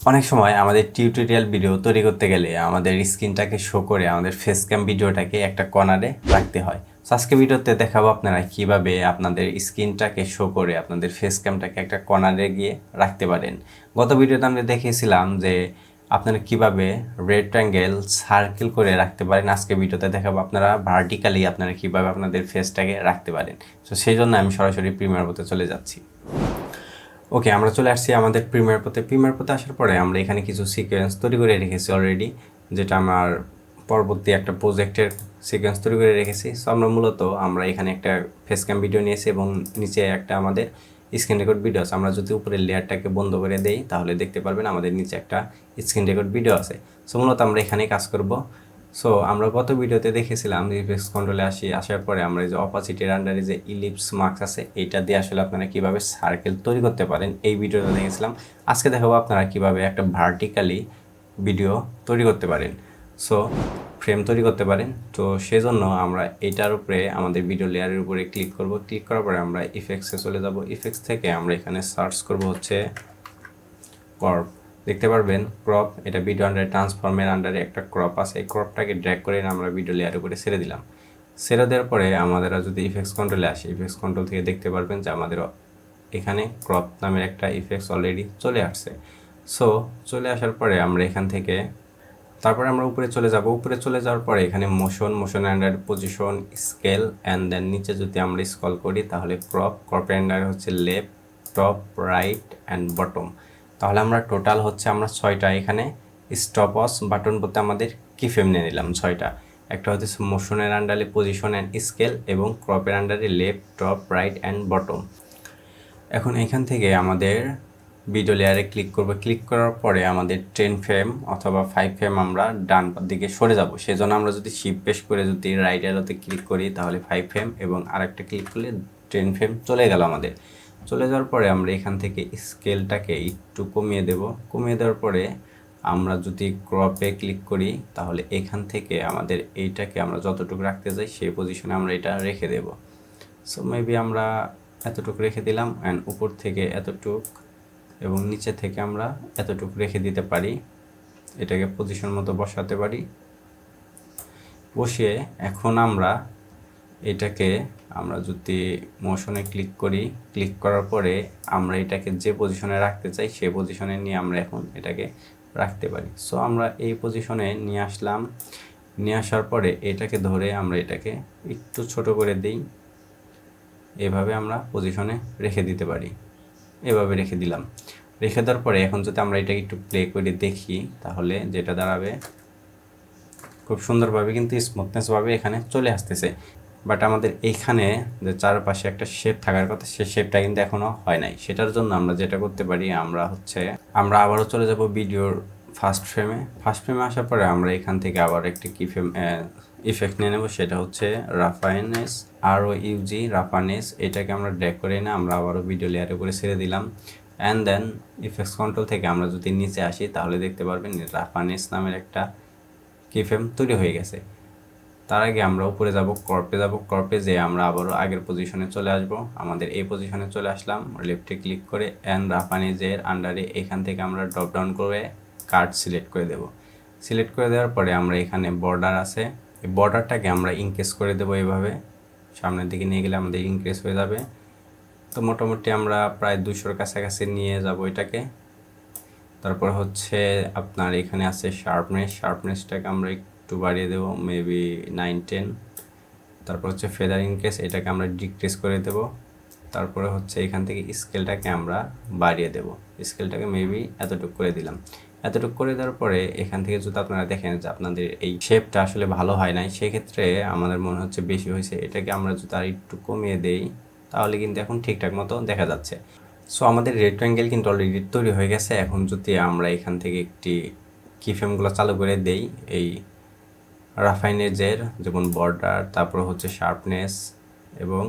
অনেক সময় আমাদের টিউটোরিয়াল ভিডিও তৈরি করতে গেলে আমাদের স্ক্রিনটাকে শো করে আমাদের ফেস ক্যাম ভিডিওটাকে একটা কর্নারে রাখতে হয়। So, আজকে ভিডিওতে দেখাবো আপনারা কীভাবে আপনাদের স্ক্রিনটাকে শো করে আপনাদের ফেস ক্যামটাকে একটা কর্নারে গিয়ে রাখতে পারেন। গত ভিডিওতে আমরা দেখিয়েছিলাম যে আপনারা কীভাবে রেক্ট্যাঙ্গেল সার্কেল করে রাখতে পারেন। আজকে ভিডিওতে দেখাবো আপনারা ভার্টিক্যালি আপনারা কীভাবে আপনাদের ফেসটাকে রাখতে পারেন। তো সেই জন্য আমি সরাসরি প্রিমিয়ার পথে চলে যাচ্ছি। ওকে আমরা চলে আসছি আমাদের প্রিমিয়ার পথে। প্রিমিয়ার পথে আসার পরে আমরা এখানে কিছু সিকোয়েন্স তৈরি করে রেখেছি অলরেডি যেটা আমার পরবর্তী একটা প্রজেক্টের সিকোয়েন্স তৈরি করে রেখেছি। সো আমরা মূলত আমরা এখানে একটা ফেস ক্যাম ভিডিও নিয়েছি এবং নিচে একটা আমাদের স্ক্রিন রেকর্ড ভিডিও আছে। আমরা যদি উপরের লেয়ারটাকে বন্ধ করে দেই, তাহলে দেখতে পারবেন আমাদের নিচে একটা স্ক্রিন রেকর্ড ভিডিও আছে। সো মূলত আমরা এখানেই কাজ করব। সো আমরা গত ভিডিওতে দেখেছিলাম রিফ্লেক্স কন্ট্রোলে আসি, আসার পরে আমরা যে অপাসিটির আন্ডারে যে ইলিপস মার্কস আছে এটা দিয়ে আসলে আপনারা কীভাবে সার্কেল তৈরি করতে পারেন, এই ভিডিওটা দেখেছিলাম। আজকে দেখাবো আপনারা কীভাবে একটা ভার্টিক্যালি ভিডিও তৈরি করতে পারেন। সো ফ্রেম তৈরি করতে পারেন। তো সেজন্য আমরা এটার উপরে আমাদের ভিডিও লেয়ারের উপরে ক্লিক করব। ক্লিক করার পরে আমরা ইফেক্টসে চলে যাব। ইফেক্টস থেকে আমরা এখানে সার্চ করব হচ্ছে ক্রপ দেখতে পারবেন ক্রপ এটা ভিডিও আন্ডারে ট্রান্সফর্মের আন্ডারে একটা ক্রপ আছে। এই ক্রপটাকে ড্র্যাগ করে আমরা ভিডিও লেয়ার উপরে ছেড়ে দিলাম। ছেড়ে দেওয়ার পরে আমাদের যদি ইফেক্টস কন্ট্রোলে আসে ইফেক্টস কন্ট্রোল থেকে দেখতে পারবেন যে আমাদের এখানে ক্রপ নামের একটা ইফেক্টস অলরেডি চলে আসছে। সো চলে আসার পরে আমরা এখান থেকে, তারপরে আমরা উপরে চলে যাব। উপরে চলে যাওয়ার পরে এখানে motion motion under position scale and then নিচে যদি আমরা স্কল করি, তাহলে ক্রপ ক্রপ অ্যান্ডার হচ্ছে left top right and bottom তাহলে আমরা টোটাল হচ্ছে আমরা ছয়টা। এখানে স্টপ অস বাটন বলতে আমাদের কি ফ্রেম নিয়ে নিলাম ছয়টা। একটা হচ্ছে মোশনের আন্ডারে পজিশন অ্যান্ড স্কেল এবং ক্রপের আন্ডারে left top right and bottom এখন এখান থেকে আমাদের ভিডিও লেয়ারে ক্লিক করব। ক্লিক করার পরে আমাদের টেন ফ্রেম অথবা ফাইভ ফ্রেম আমরা ডান দিকে সরে যাব। সেজন্য আমরা যদি শিপ পেশ করে যদি রাইট অ্যারোতে ক্লিক করি তাহলে ফাইভ ফ্রেম এবং আরেকটা ক্লিক করলে টেন ফ্রেম চলে গেল আমাদের। চলে যাওয়ার পরে আমরা এখান থেকে স্কেলটাকে একটু কমিয়ে দেব। কমিয়ে দেওয়ার পরে আমরা যদি ক্রপে ক্লিক করি, তাহলে এখান থেকে আমাদের এইটাকে আমরা যতটুকু রাখতে চাই, সেই পজিশনে আমরা এটা রেখে দেব। সো মেবি আমরা এতটুকু রেখে দিলাম অ্যান্ড উপর থেকে এতটুক এবং নিচে থেকে আমরা এতটুকু রেখে দিতে পারি। এটাকে পজিশন মতো বসাতে পারি। বসিয়ে এখন আমরা এটাকে আমরা যদি মোশনে ক্লিক করি ক্লিক করার পরে আমরা এটাকে যে পজিশনে রাখতে চাই, সে পজিশনে নিয়ে আমরা এখন এটাকে রাখতে পারি। সো আমরা এই পজিশনে নিয়ে আসলাম। নিয়ে আসার পরে এটাকে ধরে আমরা এটাকে একটু ছোট করে দিই। এভাবে আমরা পজিশনে রেখে দিতে পারি। এভাবে রেখে দিলাম। রেখে দেওয়ার পরে এখন যদি আমরা এটাকে একটু প্লে করে দেখি, তাহলে যেটা দাঁড়াবে, খুব সুন্দরভাবে কিন্তু স্মুথনেসভাবে এখানে চলে আসতেছে। বাট আমাদের এইখানে যে চারপাশে একটা শেপ থাকার কথা, সে শেপটা কিন্তু এখনও হয় নাই। সেটার জন্য আমরা যেটা করতে পারি, আমরা হচ্ছে, আমরা আবারও চলে যাব ভিডিওর ফার্স্ট ফ্রেমে ফার্স্ট ফ্রেমে আসার পরে আমরা এখান থেকে আবার একটি কি ফ্রেম ইফেক্ট নিয়ে নেব, সেটা হচ্ছে রাফাইনেস আর ও ইউজি রাফানেস এটাকে আমরা ড্র্যাগ করে না আমরা আবারও ভিডিও লেয়ারে করে ছেড়ে দিলাম। অ্যান্ড দেন ইফেক্টস কন্ট্রোল থেকে আমরা যদি নিচে আসি, তাহলে দেখতে পারবেন রাফানেস নামের একটা কি ফ্রেম তৈরি হয়ে গেছে। তার আগে আমরা উপরে যাব কর্পে যাব কর্পে যেয়ে আমরা আবারও আগের পজিশনে চলে আসব। আমাদের এই পজিশনে চলে আসলাম। লেফটে ক্লিক করে অ্যান্ড রাফানিজের আন্ডারে এখান থেকে আমরা ড্রপ ডাউন করে কার্ড সিলেক্ট করে দেব। সিলেক্ট করে দেওয়ার পরে আমরা এখানে বর্ডার আছে। এই বর্ডারটাকে আমরা ইনক্রেস করে দেবো এইভাবে সামনের দিকে নিয়ে গেলে আমাদের ইনক্রেস হয়ে যাবে। তো মোটামুটি আমরা প্রায় দুশোর কাছাকাছি নিয়ে যাব এটাকে। তারপর হচ্ছে আপনার এখানে আছে শার্পনেস শার্পনেসটাকে আমরা একটু বাড়িয়ে দেবো মেবি নাইন টেন তারপর হচ্ছে ফেদার ইনক্রেস এটাকে আমরা ডিক্রিস করে দেব। তারপরে হচ্ছে এখান থেকে স্কেলটাকে আমরা বাড়িয়ে দেব। স্কেলটাকে মেবি এতটুকু করে দিলাম। এতটুকু করে দেওয়ার পরে এখান থেকে যদি আপনারা দেখেন যে আপনাদের এই শেপটা আসলে ভালো হয় নাই, সেক্ষেত্রে আমাদের মনে হচ্ছে বেশি হয়েছে। এটাকে আমরা যদি আর একটু কমিয়ে দেই, তাহলে কিন্তু এখন ঠিকঠাক মতো দেখা যাচ্ছে। সো আমাদের রেড রেক্ট্যাঙ্গেল কিন্তু অলরেডি তৈরি হয়ে গেছে। এখন যদি আমরা এখান থেকে একটি কি ফ্রেমগুলো চালু করে দেই, এই রাফাইনেজের যেমন বর্ডার, তারপর হচ্ছে শার্পনেস, এবং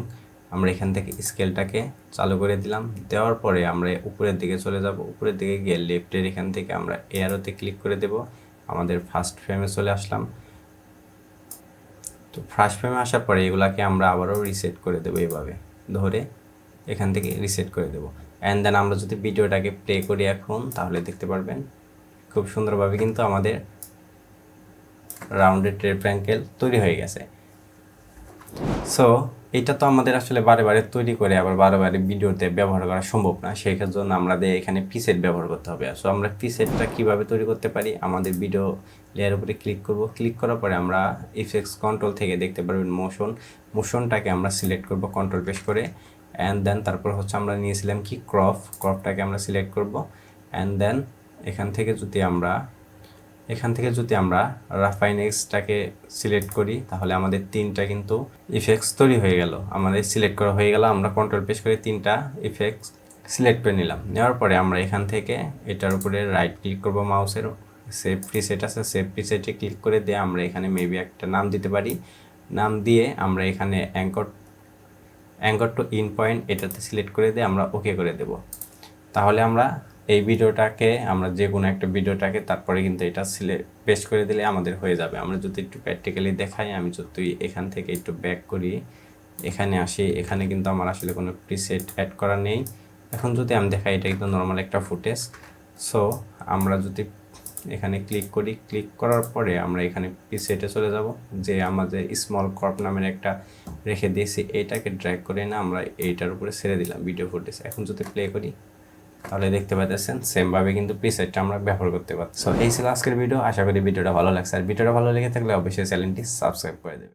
আমরা এখান থেকে স্কেলটাকে চালু করে দিলাম। দেওয়ার পরে আমরা উপরের দিকে চলে যাব। উপরের দিকে গিয়ে লেফটের এখান থেকে আমরা এয়ারোতে ক্লিক করে দেব। আমাদের ফার্স্ট ফ্রেমে চলে আসলাম। তো ফার্স্ট ফ্রেমে আসার পরে এগুলাকে আমরা আবারও রিসেট করে দেবো এভাবে। ধরে এখান থেকে রিসেট করে দেবো। অ্যান্ড দেন আমরা যদি ভিডিওটাকে প্লে করি এখন, তাহলে দেখতে পারবেন, খুব সুন্দরভাবে কিন্তু আমাদের রাউন্ডেড ট্রেপ্যাঙ্কেল তৈরি হয়ে গেছে। সো এটা তো আমাদের আসলে বারে বারে তৈরি করে আবার বারে বারে ভিডিওতে ব্যবহার করা সম্ভব না, সেই জন্য আমাদের এখানে পিসেট ব্যবহার করতে হবে। সো আমরা পিসেটটা কীভাবে তৈরি করতে পারি, আমাদের ভিডিও লেয়ার উপরে ক্লিক করব। ক্লিক করার পরে আমরা ইফেক্টস কন্ট্রোল থেকে দেখতে পারবেন মোশন মোশনটাকে আমরা সিলেক্ট করব কন্ট্রোল পেশ করে। অ্যান্ড দেন তারপর হচ্ছে আমরা নিয়েছিলাম কি ক্রপ ক্রপটাকে আমরা সিলেক্ট করব। অ্যান্ড দেন এখান থেকে যদি আমরা এখান থেকে যদি আমরা রাফাইন এক্সটাকে সিলেক্ট করি, তাহলে আমাদের তিনটা কিন্তু ইফেক্টস তৈরি হয়ে গেল। আমাদের সিলেক্ট করা হয়ে গেল, আমরা কন্ট্রোল পেশ করে তিনটা ইফেক্টস সিলেক্ট করে নিলাম। নেওয়ার পরে আমরা এখান থেকে এটার উপরে রাইট ক্লিক করব মাউসের সেভ প্রিসেট আছে সেভ প্রিসেটে ক্লিক করে দিয়ে আমরা এখানে মেবি একটা নাম দিতে পারি। নাম দিয়ে আমরা এখানে anchor anchor to in point এটাতে সিলেক্ট করে দিয়ে আমরা ওকে করে দেব। তাহলে আমরা এই ভিডিওটাকে আমরা যে কোনো একটা ভিডিওটাকে তারপরে কিন্তু এটা সিলে পেস্ট করে দিলে আমাদের হয়ে যাবে। আমরা যদি একটু প্র্যাকটিক্যালি দেখাই, আমি যদি এখান থেকে একটু ব্যাক করি, এখানে আসি, এখানে কিন্তু আমার আসলে কোনো প্রিসেট অ্যাড করা নেই। এখন যদি আমি দেখাই, এটা কিন্তু নর্মাল একটা ফুটেজ সো আমরা যদি এখানে ক্লিক করি ক্লিক করার পরে আমরা এখানে প্রিসেটে চলে যাব, যে আমাদের স্মল কর্প নামের একটা রেখে দিয়েছি এইটাকে ড্র্যাগ করে না আমরা এইটার উপরে ছেড়ে দিলাম ভিডিও ফুটেজ এখন যদি প্লে করি তাহলে দেখতে পাচ্ছেন সেমভাবে কিন্তু প্রিসেটটা আমরা ব্যবহার করতে পারছি সো এই ছিল আজকের ভিডিও আশা করি ভিডিওটা ভালো লাগছে। আর ভিডিওটা ভালো লেগে থাকলে অবশ্যই চ্যানেলটি সাবস্ক্রাইব করে দেবে